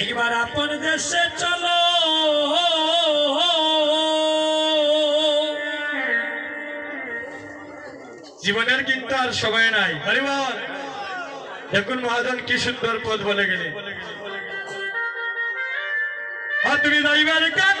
এইবার আপন দেশে চলো। জীবনের কিন্তু আর সময় নাই। পরিবার দেখুন মহাজন কি সুন্দর পদ বলে গেলে হাত তুমি যাইবার কেন?